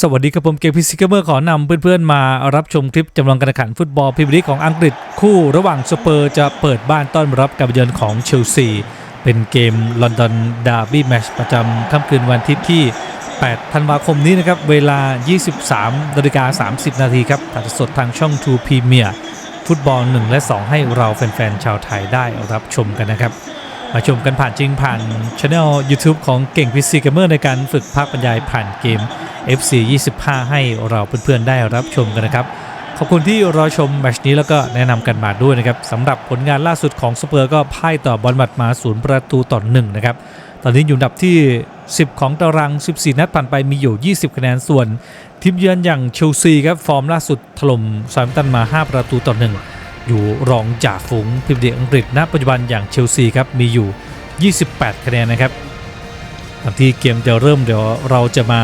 สวัสดีครับผมเกมพิซิกเมอร์ขอนำเพื่อนๆมารับชมคลิปจำลองการแข่งขันฟุตบอลพรีเมียร์ลีกของอังกฤษคู่ระหว่างสเปอร์จะเปิดบ้านต้อนรับการเยือนของเชลซี เป็นเกมลอนดอนดาร์บี้แมชประจำค่ำคืนวันอาทิตย์ที่ 8 ธันวาคมนี้นะครับ เวลา 23นาฬิกา30 นาทีครับถ่ายสดทางช่อง True Premier ฟุตบอล 1 และ 2 ให้เราแฟนๆชาวไทยได้รับชมกันนะครับ มาชมกันผ่านจริงผ่านช anel YouTube ของเก่งพิซีเกมเมอร์ในการฝึกภาคบรรยายผ่านเกม FC 25 ให้เราเพื่อนๆได้รับชมกันนะครับ ขอบคุณที่รอชมแมชนี้แล้วก็แนะนำกันมาด้วยนะครับสำหรับผลงานล่าสุดของสเปอร์ก็พ่ายต่อบอลบัดมาศูนย์ประตูต่อหนึ่งนะครับตอนนี้อยู่อันดับที่ 10 ของตาราง 14 นัดผ่านไปมีอยู่ 20 คะแนนส่วนทีมเยือนอย่างเชลซีครับฟอร์มล่าสุดถล่มซาร์ตันมา 5 ประตูต่อหนึ่ง อยู่รองจ่าฝูงพรีเมียร์ลีกอังกฤษณปัจจุบันอย่างเชลซีครับมีอยู่ 28 คะแนนนะครับก่อนที่เกมจะเริ่มเดี๋ยวเราจะมา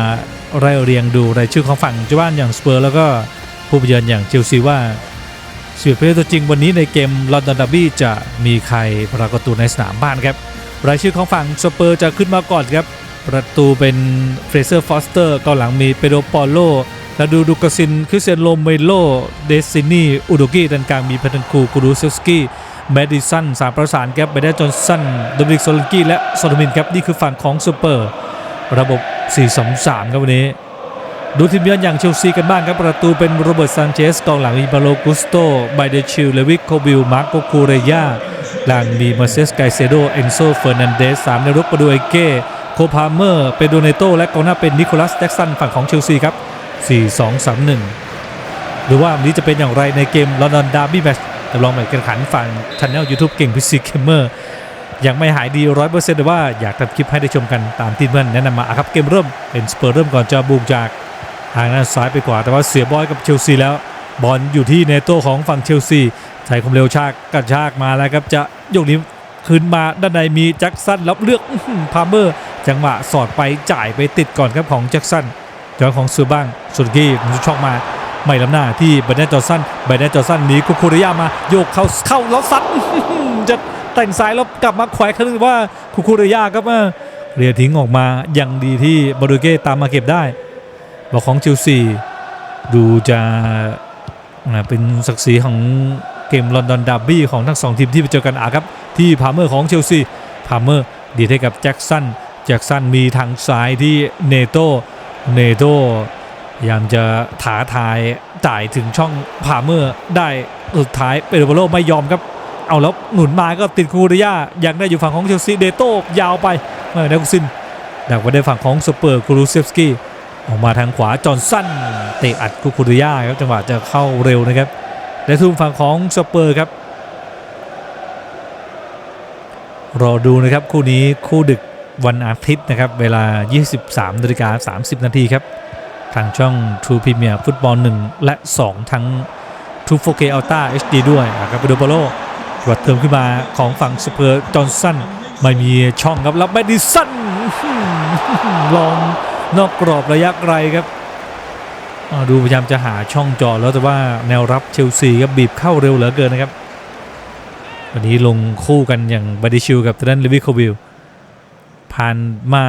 ไล่เรียงดูรายชื่อของฝั่งเจ้าบ้านอย่างสเปอร์แล้วก็ผู้เยือนอย่างเชลซีว่าสิบเพื่ตัวจริงวันนี้ในเกมลอนดอนดับบี้จะมีใครปรากฏตัวในสนามบ้านครับรายชื่อของฝั่งสเปอร์จะขึ้นมาก่อนครับ ประตูเป็นเฟรเซอร์ฟอสเตอร์กองหลังมีเปโดปอลโล ลาดูดูกาซินคริสเซียนโลเมโลเดซินีอุดกี้ด้านกลางมีพันคูกูรูเซลสกี้แมดิสันสามประสานครับไปได้จนสั้นโดมินิกโซลันกี้และโซโลมินครับนี่คือฝั่งของสเปอร์ ระบบ 4-2-3 ครับวันนี้ ดูทีมเยือนอย่างเชลซีกันบ้างครับ ประตูเป็นโรเบิร์ตซานเชสกองหลังมีบาโลกุสโตไบเดชิลเลวิกโคบิลมาร์โกคูเรยาหลังมีมาเซสไกเซโดเอนโซเฟอร์นันเดสสามในรุกปาดูเอเก้โคพาเมอร์เปโดเนโตและกองหน้าเป็นนิโคลัสแจ็กสันฝั่งของเชลซีครับ 4-2-3-1 หรือว่าวันนี้จะเป็นอย่างไรในเกมลอนดอนดาร์บี้แมตช์จำลองแมตช์การแข่งขันฝั่งชันแนลยูทูบเก่งพิซิเคมเมอร์ยังไม่หายดีร้อยเปอร์เซ็นต์แต่ว่าอยากทำคลิปให้ได้ชมกันตามที่เพื่อนแนะนำมาครับเกมเริ่มเป็นสเปอร์เริ่มก่อนจะบุกจากทางด้านซ้ายไปขวาแต่ว่าเสียบอลกับเชลซีแล้ว บอลอยู่ที่เนโต้ของฝั่งเชลซีใช้ความเร็วชากกระชากมาแล้วครับจะยกนี้ขึ้นมาด้านในมีแจ็คสันรับเลือกพาเมอร์ จังหวะสอดไปจ่ายไปติดก่อนครับของแจ็คสัน จอนของซูบ้างสุดกี้มันช่องมาไม่ล้ำหน้าที่เบรนแดนจอร์สันเบรนแดนจอร์สันหนีคุคูริยามาโยกเข้าเข้าแล้วซัดจะแต่งสายแล้วกลับมาแขวะครั้งนึงว่าคุคูริยาครับเรียทิ้งออกมายังดีที่บารูเก้ตามมาเก็บได้ บอกของเชลซีดูจะเป็นศักดิ์ศรีของเกมลอนดอนดาร์บี้ของทั้งสองทีมที่ไปเจอกันอะครับ ที่พาเมอร์ของเชลซีพาเมอร์ดีดให้กับแจ็คสันแจ็คสันมีทางซ้ายที่เนโต เนโตพยายามจะถาทายจ่ายถึงช่องพาเมอร์ได้สุดท้ายเปโดโบโลไม่ยอมครับ เอาแล้วหนุนมาก็ติดคูริยายังได้อยู่ฝั่งของเชลซีเดโต้ยาวไปเมื่อเดกุซินดักไว้ได้ฝั่งของสเปอร์คูรูเซฟสกี้ออกมาทางขวาจอนสันเตะอัดคูคูริยาครับจังหวะจะเข้าเร็วนะครับและทุ่มฝั่งของสเปอร์ครับรอดูนะครับคู่นี้คู่ดึก วันอาทิตย์นะครับ เวลา 23นาฬิกา30 นาทีครับ ทางช่อง True Premier ฟุตบอล1และ 2 ทั้ง True 4K Ultra HD ด้วยอะครับไปดูโปโลวัดเติมขึ้นมาของฝั่งสเปอร์จอห์นสันไม่มีช่องครับแล้วแมดิสันอื้อหือลองนอกกรอบระยะไกลครับดูพยายามจะหาช่องจอแล้วแต่ว่าแนวรับเชลซีครับบีบเข้าเร็วเหลือเกินนะครับ วันนี้ลงคู่กันอย่างบาดิชิลกับทางด้านลิวิโควิล ผ่านมา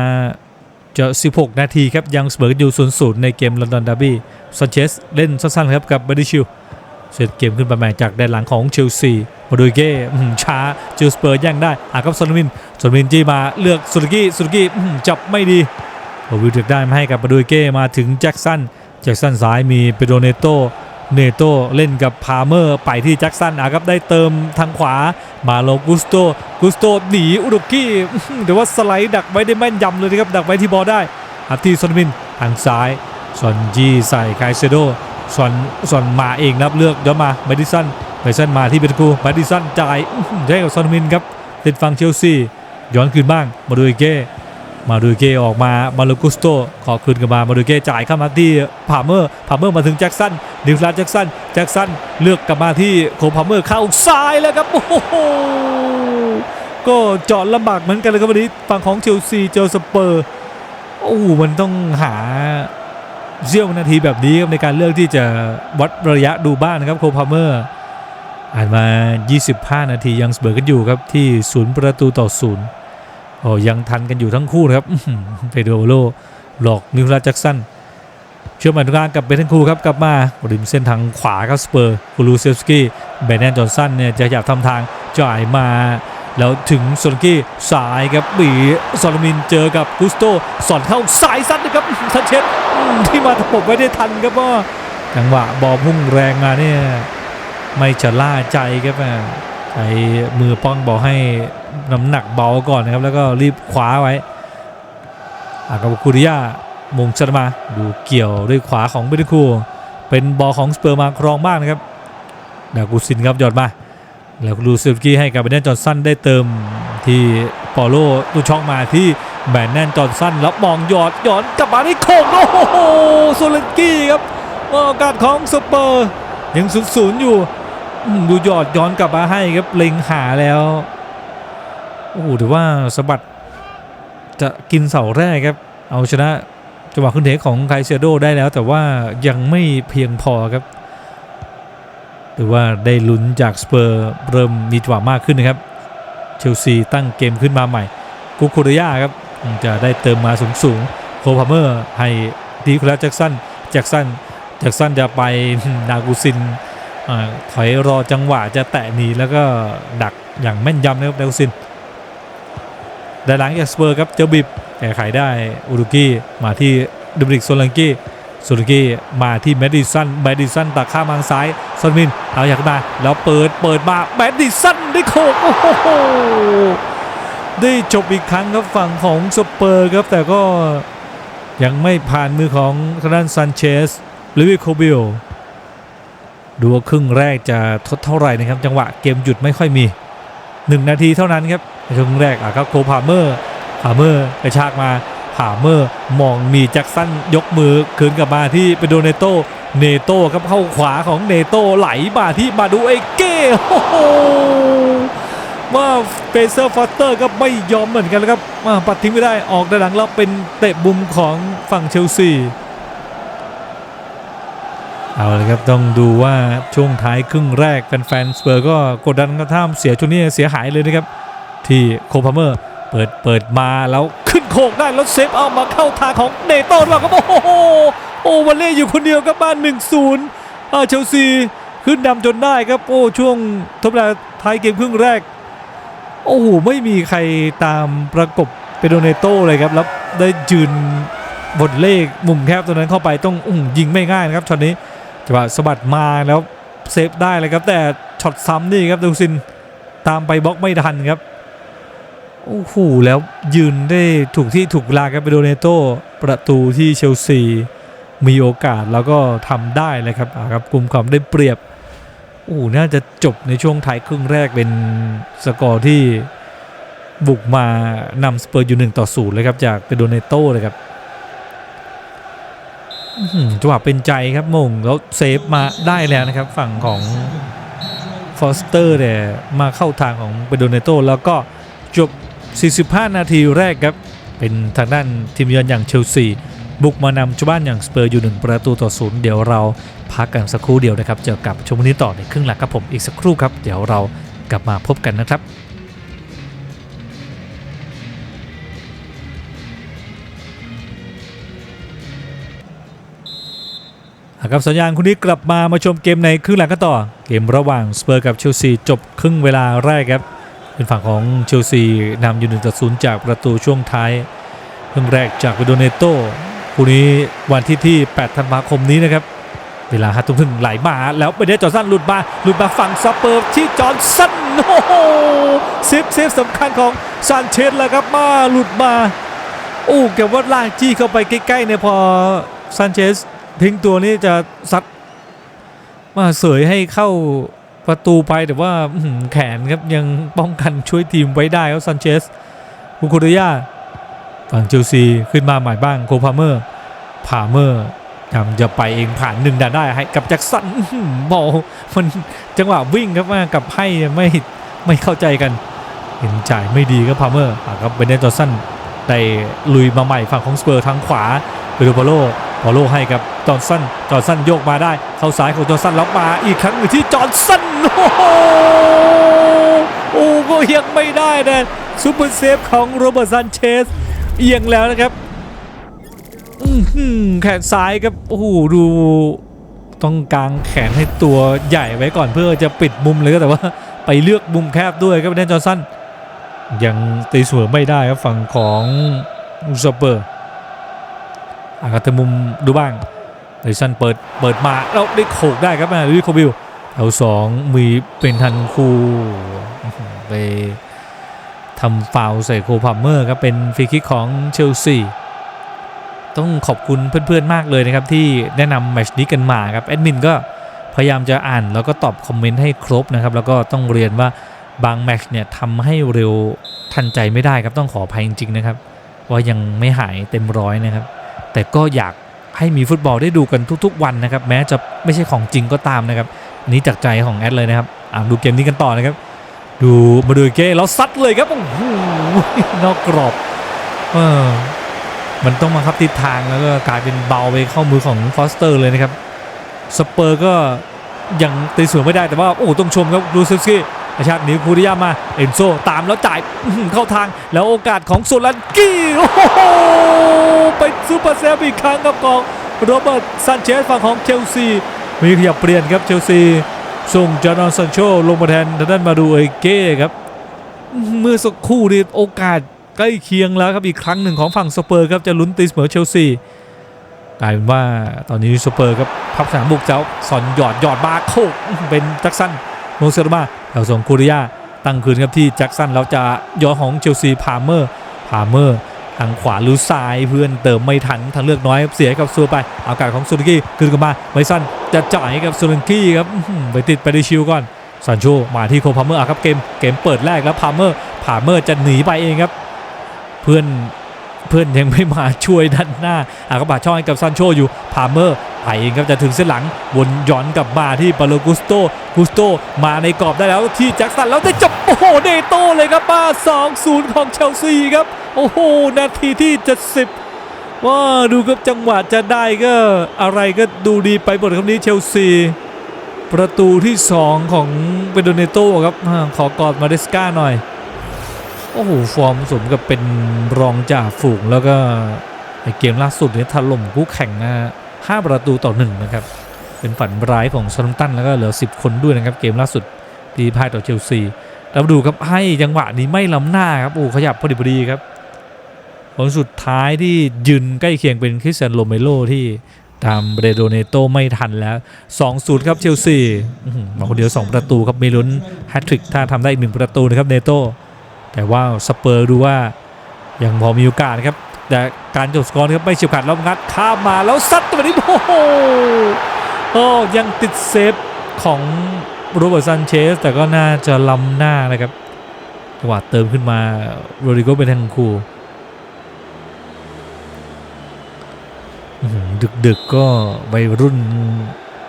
จะ16 นาทีครับยังเสมอกันอยู่0-0ในเกมลอนดอนดาร์บี้ซันเชสเล่นสั้นๆครับกับบาดิชิลเสร็จเกมขึ้นมาแมงจากแดนหลังของเชลซีมาดูเก้ช้าเจอสเปอร์แย่งได้อากับซอนมินซอนมินจี้มาเลือกสุดกี้สุดกี้จับไม่ดีโอวิลถึกได้มาให้กับมาดูเก้มาถึงแจ็คสันแจ็คสันซ้ายมีเปโดเนโต เนโตเล่นกับพาเมอร์ไปที่แจ็คสันอาครับได้เติมทางขวามาโลกุสโตกุสโตหนีอุดกี้แต่ว่าสไลด์ดักไว้ได้แม่นยำเลยนะครับดักไว้ที่บอลได้อัพที่ซอนมินทางซ้ายซอนจีใส่ไคเซโดซอนซอนมาเองนับเลือกเดี๋ยวมาเมดิสันเมดิสันมาที่เบตกูเมดิสันจ่ายให้กับซอนมินครับติดฝั่งเชลซีย้อนคืนบ้างมาดูเก้ มาดูเกออกมามาลูกุสโตขอคืนกลับมามาดูเกจ่ายเข้ามาที่พาเมอร์พาเมอร์มาถึงแจ็คสันนิวลาแจ็คสันแจ็คสันเลือกกลับมาที่โคพาเมอร์เข้าซ้ายแล้วครับโอ้โหก็เจาะลำบากเหมือนกันเลยครับวันนี้ฝั่งของเชลซีเจอสเปอร์โอ้มันต้องหาเสี้ยวนาทีแบบนี้ครับในการเลือกที่จะวัดระยะดูบ้านนะครับโคพาเมอร์อ่านมา 25 นาทียังเสมอกันอยู่ครับที่ศูนย์ประตูต่อศูนย์ โอ้ยังทันกันอยู่ทั้งคู่นะครับเปโดโลหลอกนิวลาแจ็กสันชื่อมันตรกลางกับเบนเทนคูครับกลับมาริมเส้นทางขวาครับสเปอร์คูลูเซฟสกี้เบนแนนจอห์นสันเนี่ยจะอยากทำทางจ่ายมา แล้วถึงโซลกี้สายครับบีซอลมินเจอกับกุสโตสอนเข้าสายซัดนะครับซันเชสอืมที่มาตะปบไว้ได้ทันครับว่าจังหวะบอลพุ่งแรงมาเนี่ยไม่จะล่าใจครับอะใช้มือป้องบอลให้ น้ำหนักเบาก่อนนะครับ แล้วก็รีบคว้าไว้อากับคูริยามงชัดมาดูเกี่ยวด้วยขวาของเบดิคูเป็นบอลของสเปอร์มาครองบ้างนะครับดากูซินครับหยอดมาแล้วลูซิฟกี้ให้กับแบนแนนจอห์สันได้เติมที่ปอโลตูช่องมาที่แบนแนนจอห์สันแล้วมองหยอดหยอดกลับมาที่โค้งโอ้โหโซเลนกี้ครับโอกาสของสเปอร์ยังศูนย์ศูนย์อยู่ดูหยอดย้อนกลับมาให้ครับเล็งหาแล้ว โอ้โหถือว่าสะบัดจะกินเสาแรกครับ เอาชนะจังหวะขึ้นเทของไคเซโดได้แล้ว แต่ว่ายังไม่เพียงพอครับหรือว่าได้ลุ้นจากสเปอร์เริ่มมีจังหวะมากขึ้นนะครับ เชลซีตั้งเกมขึ้นมาใหม่ กุคูเรียครับจะได้เติมมาสูงสูงโคพาเมอร์ให้ดีคุลัสแจ็กสันแจ็กสันแจ็กสันจะไปนากูซินอถอยรอจังหวะจะแตะหนีแล้วก็ดักอย่างแม่นยำนะครับนากูซิน ได้หลังจากสเปอร์ครับเจอบิบแก้ไขได้อุรุกี้มาที่ดูบริกโซลังกี้สุรกี้มาที่แมดดิสันแมดดิสันตักข้ามทางซ้ายซอนมินเอาอยากมาแล้วเปิดเปิดมาแมดดิสันได้โขกโอ้โหได้จบอีกครั้งครับฝั่งของสเปอร์ครับแต่ก็ยังไม่ผ่านมือของทางด้านซันเชสลิวิโคบิลดูว่าครึ่งแรกจะทดเท่าไหร่นะครับ จังหวะเกมหยุดไม่ค่อยมี 1 นาทีเท่านั้นครับ ในครึ่งแรกอะครับโคพาเมอร์พาเมอร์กระชากมาพาเมอร์มองมีแจ็คสันยกมือคืนกลับมาที่เปโดเนโตเนโตครับเข้าขวาของเนโตไหลมาที่มาดูเอเก้โอ้โหว่าเปเซอร์ฟอสเตอร์ก็ไม่ยอมเหมือนกันแล้วครับมาปัดทิ้งไม่ได้ออกด้านหลังแล้วเป็นเตะบุมของฝั่งเชลซีเอาเลยครับต้องดูว่าช่วงท้ายครึ่งแรกแฟนๆสเปอร์ก็กดดันกระท่ามเสียช่วงนี้เสียหายเลยนะครับ ที่โคพาเมอร์เปิดเปิดมาแล้วขึ้นโคกได้แล้วเซฟเอามาเข้าทางของเนโต้ด้วยครับโอ้โหโอวันเล่อยู่คนเดียวครับบ้าน 1-0อ่าเชลซีขึ้นนำจนได้ครับโอ้ช่วงทบเวลาท้ายเกมครึ่งแรก โอ้โหไม่มีใครตามประกบเปโดเนโต้เลยครับแล้วได้ยืนบนเลขมุมแคบตัวนั้นเข้าไปต้องอุ้งยิงไม่ง่ายนะครับช็อตนี้จังหวะสะบัดมาแล้วเซฟได้เลยครับแต่ช็อตซ้ำนี่ครับดูซินตามไปบล็อกไม่ทันครับ โอ้โหแล้วยืนได้ถูกที่ถูกเวลาครับเปโดเนโตประตูที่เชลซีมีโอกาสแล้วก็ทำได้เลยครับอ่าครับกลุ่มความได้เปรียบโอ้โหน่าจะจบในช่วงท้ายครึ่งแรกเป็นสกอร์ที่บุกมานำสเปอร์อยู่หนึ่งต่อศูนย์เลยครับจากเปโดเนโตเลยครับจังหวะเป็นใจครับมงแล้วเซฟมาได้แล้วนะครับ ฝั่งของฟอสเตอร์เนี่ยมาเข้าทางของเปโดเนโตแล้วก็จบ 45 นาทีแรกครับ เป็นทางด้านทีมเยือนอย่างเชลซี บุกมานำชาวบ้านอย่างสเปอร์อยู่1ประตูต่อศูนย์เดี๋ยวเราพักกันสักครู่เดียวนะครับ เจอกับชมบุรีต่อในครึ่งหลังครับผมอีกสักครู่ครับ เดี๋ยวเรากลับมาพบกันนะครับครับสัญญาณคุณนี้กลับมามาชมเกมในครึ่งหลังกันต่อ เกมระหว่างสเปอร์กับเชลซีจบครึ่งเวลาแรกครับ เป็นฝั่งของเชลซีนำอยู่1ต่อ0จากประตูช่วงท้ายครึ่งแรกจากเปโดเนโตคู่นี้วันที่ที่ 8 ธันวาคมนี้นะครับ เวลาห้าทุ่มครึ่งไหลมา แล้วไปได้จอร์นสันหลุดมาหลุดมาฝั่งสเปอร์ที่จอร์นสันโอ้โหเซฟเซฟสำคัญของซานเชสแล้วครับมาหลุดมาโอ้แกว่าลากจี้เข้าไปใกล้ๆเนี่ยพอซานเชสทิ้งตัวนี้จะซัดมาเสยให้เข้า ประตูไปแต่ว่าแขนครับยังป้องกันช่วยทีมไว้ได้ครับซานเชสคุคุเดยาฝั่งเชลซีขึ้นมาใหม่บ้างโคพาเมอร์พาเมอร์ทำจะไปเองผ่านหนึ่งด่านได้ให้กับแจ็คสันอื้อหือบอลมันจังหวะวิ่งครับมากับให้ไม่ไม่เข้าใจกัน เห็นจ่ายไม่ดีครับพาเมอร์ครับเบนเดนจอสันได้ลุยมาใหม่ฝั่งของสเปอร์ทางขวาเปโดโปโล พอโลให้กับจอร์นสันจอร์นสันโยกมาได้ เข้าซ้ายของจอร์นสันแล้วมาอีกครั้งหนึ่งที่จอร์นสันโอ้โหโอ้ก็ยังไม่ได้นะซูเปอร์เซฟของโรเบิร์ตซันเชสเอียงแล้วนะครับอื้อหือแขนซ้ายครับโอ้โหดูต้องกางแขนให้ตัวใหญ่ไว้ก่อนเพื่อจะปิดมุมเลยก็แต่ว่าไปเลือกมุมแคบด้วยครับเดนจอห์นสันยังตีเสมอไม่ได้ครับฝั่งของสเปอร์ อากัตมุมดูบ้างเดนสันเปิดเปิดมาแล้วได้โขกได้ครับนะลุยโคบิลเอาสองมีเป็นทันคูไปทำฟาวใส่โคพัมเมอร์ครับเป็นฟรีคิกของเชลซีต้องขอบคุณเพื่อนๆมากเลยนะครับ ที่แนะนำแมชนี้กันมาครับแอดมินก็พยายามจะอ่านแล้วก็ตอบคอมเมนต์ให้ครบนะครับ แล้วก็ต้องเรียนว่าบางแมชเนี่ยทำให้เร็วทันใจไม่ได้ครับต้องขออภัยจริงๆนะครับ ว่ายังไม่หายเต็มร้อยนะครับ แต่ก็อยากให้มีฟุตบอลได้ดูกันทุก ๆ วันนะครับ แม้จะไม่ใช่ของจริงก็ตามนะครับ นี้จากใจของแอดเลยนะครับอ่าดูเกมนี้กันต่อนะครับ ดูมาดูเก้แล้วซัดเลยครับโอ้โหนอกกรอบเออมันต้องมาครับทิศทางแล้วก็กลายเป็นเบาไปเข้ามือของฟอสเตอร์เลยนะครับสเปอร์ก็ยังตีสวนไม่ได้แต่ว่าโอ้ต้องชมครับดูซิฟสกี้ อาชาตินิวคูริยามาเอ็นโซตามแล้วจ่ายเข้าทางแล้วโอกาสของโซลันกี้โอ้โหไปซูเปอร์เซฟอีกครั้งกับกองโรเบิร์ตซันเชสฝั่งของเชลซีมีขยับเปลี่ยนครับเชลซีส่งจอร์นซันโชลงมาแทนทางด้านมาดูเอเก้ครับเมื่อสักครู่นี้โอกาสใกล้เคียงแล้วครับอีกครั้งหนึ่งของฝั่งสเปอร์ครับจะลุ้นตีเสมอเชลซีกลายเป็นว่าตอนนี้สเปอร์ครับพับสนามบุกเจ้าสอนหยอดหยอดบาโคกเป็นจ็คสันโมเซอร์มา แถวส่งคูริยาตั้งคืนครับที่แจ็คสันแล้วจะย้อนของเชลซีพาเมอร์พาเมอร์ทางขวาหรือซ้ายเพื่อนเติมไม่ทันทางเลือกน้อยเสียกับซูไปอากาศของซูริกี้คืนกลับมาไมซันจะจ่ายกับซูริกี้ครับไปติดไปด้ชิวก่อนซานโชมาที่โคพาเมอร์ครับเกมเกมเปิดแรกแล้วพาเมอร์พาเมอร์จะหนีไปเองครับ เพื่อน พื่อนยังไม่มาช่วยด้านหน้าอากบาช่องให้กับซันโชอยู่พาเมอร์ไปเองครับจะถึงเส้นหลังวนย้อนกลับมาที่ปาโลกุสโตกุสโตมาในกรอบได้แล้วที่แจ็คสันแล้วได้จับโอ้โหเดโตเลยครับมา2-0 ของเชลซีครับโอ้โหนาทีที่ 70 ว่าดูครับจังหวะจะได้ก็อะไรก็ดูดีไปหมดครับนี้เชลซีประตูที่ 2 ของเปโดเนโตครับขอกอดมาเดสกาหน่อย โอ้โห ฟอร์มสมกับเป็นรองจ่าฝูงแล้วก็ในเกมล่าสุดเนี่ยถล่มคู่แข่งนะห้าประตูต่อหนึ่งนะครับ เป็นฝันร้ายของซาร์ตันแล้วก็เหลือ 10 คนด้วยนะครับ เกมล่าสุดที่พ่ายต่อเชลซีแล้วดูครับให้จังหวะนี้ไม่ล้ำหน้าครับโอ้ขยับพอดีพอดีครับผลสุดท้ายที่ยืนใกล้เคียงเป็นคริสเตียนโรเมโรที่ตามเบรโดเนโตไม่ทันแล้ว 2-0 ครับเชลซีมาคนเดียว 2 ประตูครับมีลุ้นแฮตทริกถ้าทำได้อีกหนึ่งประตูนะครับเนโต แต่ว่าสเปอร์ดูว่ายังพอมีโอกาสนะครับ แต่การจบสกอร์ครับไม่เฉียบขาดแล้วงัดข้ามมาแล้วซัดตัวนี้โอ้โหโอ้ยังติดเซฟของโรเบิร์ตซันเชสแต่ก็น่าจะล้ำหน้านะครับจังหวะเติมขึ้นมาโรดิโกเป็นทางคูอื้อหือดึกๆก็วัยรุ่น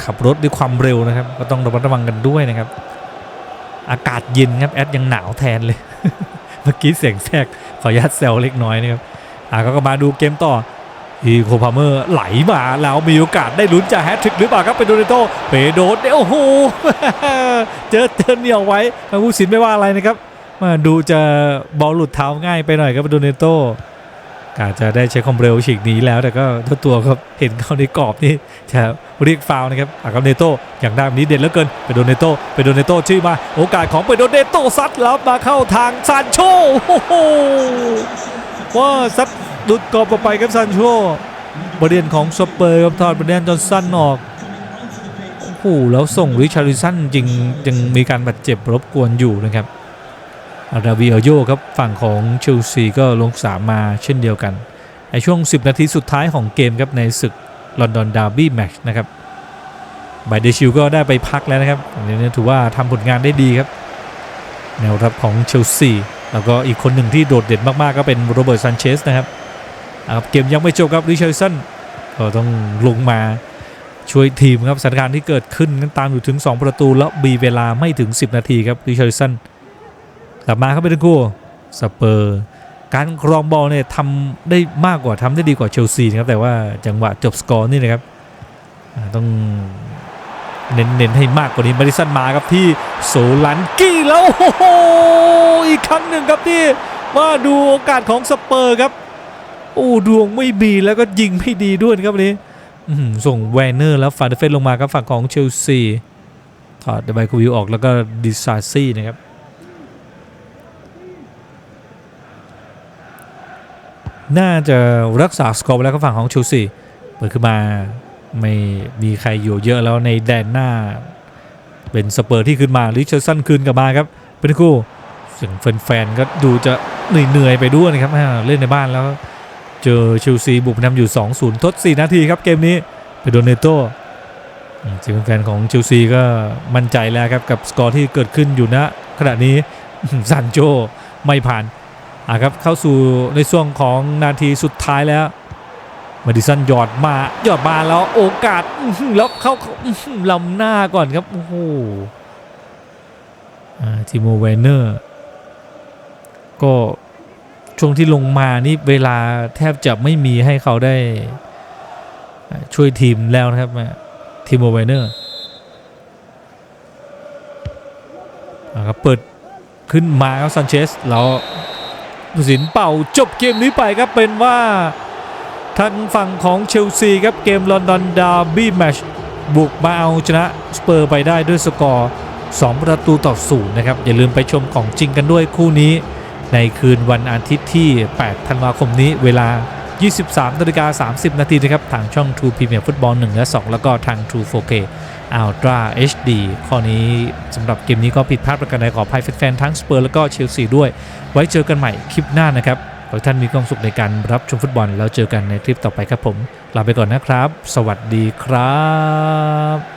ขับรถด้วยความเร็วนะครับ ก็ต้องระมัดระวังกันด้วยนะครับ อากาศเย็นครับแอดยังหนาวแทนเลย เมื่อกี้เสียงแทรกขออนุญาตแซวเล็กน้อยนะครับอะก็มาดูเกมต่ออีโคพาเมอร์ไหลมาแล้วมีโอกาสได้ลุ้นจะแฮตทริกหรือเปล่าครับเป็นโดเนโตเปโดดเนี่ยโอ้โหเจอเจอเหนียวไว้มาผู้สินไม่ว่าอะไรนะครับมาดูจะบอลหลุดเท้าง่ายไปหน่อยครับเป็นโดเนโต กาจะได้ใช้ความเร็วฉีกหนีแล้วแต่ก็เจ้าตัวครับเห็นเขาในกรอบนี่จะเรียกฟาวนะครับอากับเนโตอย่างได้แบบนี้เด่นเหลือเกินเปโดนเนโตเปโดนเนโตชื่อมา โอกาสของเปโดนเนโตซัดแล้วมาเข้าทางซานโชโอ้โหว่าซัดหลุดกรอบออกไปครับซานโชประเด็นของสเปอร์ครับทอดประเด็นจนสั้นออกโอ้โหแล้วส่งริชาริสันจริงยังมีการบาดเจ็บรบกวนอยู่นะครับ อาราวิเอโยครับฝั่งของเชลซีก็ลงสามมาเช่นเดียวกัน ในช่วง 10 นาทีสุดท้ายของเกมครับในศึกลอนดอนดาร์บี้แมช์นะครับไบเดชิลก็ได้ไปพักแล้วนะครับอันนี้ถือว่าทำผลงานได้ดีครับ แนวรับของเชลซีแล้วก็อีกคนหนึ่งที่โดดเด่นมากๆ ก็เป็นโรเบิร์ตซันเชสนะครับเกมยังไม่จบครับริชาร์สันก็ต้องลงมาช่วยทีมครับสถานการณ์ที่เกิดขึ้นนั้นตามอยู่ถึง 2 ประตู แล้วมีเวลาไม่ถึง 10 นาทีครับริชาร์สัน กลับมาครับเป็นทั้งคู่สเปอร์การครองบอลเนี่ยทำได้มากกว่าทำได้ดีกว่าเชลซีนะครับแต่ว่าจังหวะจบสกอร์นี่นะครับต้องเน้นๆให้มากกว่านี้มาริสันมาครับที่โซลันกี้แล้วโอ้โหอีกครั้งหนึ่งครับที่ว่าดูโอกาสของสเปอร์ครับโอ้ดวงไม่มีแล้วก็ยิงไม่ดีด้วยนะครับวันนี้ส่งแวนเนอร์แล้วฟาเดเฟนลงมาครับฝั่งของเชลซีถอดเดบายคูวิวออกแล้วก็ดิซาซี่นะครับ น่าจะรักษาสกอร์แล้วก็ฝั่งของเชลซีเปิดขึ้นมาไม่มีใครอยู่เยอะแล้วในแดนหน้า เป็นสเปอร์ที่ขึ้นมาลิเชอร์สันคืนกลับมาครับเป็นคู่เสียงแฟนๆก็ดูจะเหนื่อยๆไปด้วยนะครับเล่นในบ้านแล้ว เจอเชลซีบุกนำอยู่ 2-0 ทด 4 นาทีครับเกมนี้ไปโดนเนโต้อืมจริงแฟนของเชลซีก็มั่นใจแล้วครับกับสกอร์ที่เกิดขึ้นอยู่ณขณะนี้ซันโจไม่ผ่าน อะครับเข้าสู่ในช่วงของนาทีสุดท้ายแล้วมาดิสันหยอดมาหยอดมาแล้วโอกาสแล้วเข้าอื้อหือลำหน้าก่อนครับโอ้โหทิโมเวนเนอร์ก็ช่วงที่ลงมานี่เวลาแทบจะไม่มีให้เขาได้ช่วยทีมแล้วนะครับทีโมไวเนอร์ครับเปิดขึ้นมาครับซันเชสแล้ว ผู้สินเป่าจบเกมนี้ไปครับเป็นว่าทางฝั่งของเชลซีครับเกมลอนดอนดาร์บี้แมชบุกมาเอาชนะสเปอร์ไปได้ด้วยสกอร์ 2 ประตูต่อศูนย์นะครับ อย่าลืมไปชมของจริงกันด้วยคู่นี้ ในคืนวันอาทิตย์ที่ 8 ธันวาคมนี้เวลา 23นาฬิกา30 นาทีนะครับ ทางช่อง True Premier Football 1 และ 2 แล้วก็ทาง True 4K Ultra HD ข้อนี้สำหรับเกมนี้ก็ผิดพลาดประการใดขออภัยแฟนๆทั้งสเปอร์แล้วก็เชลซีด้วย ไว้เจอกันใหม่คลิปหน้านะครับ ขอให้ท่านมีความสุขในการรับชมฟุตบอล แล้วเจอกันในคลิปต่อไปครับผม ลาไปก่อนนะครับ สวัสดีครับ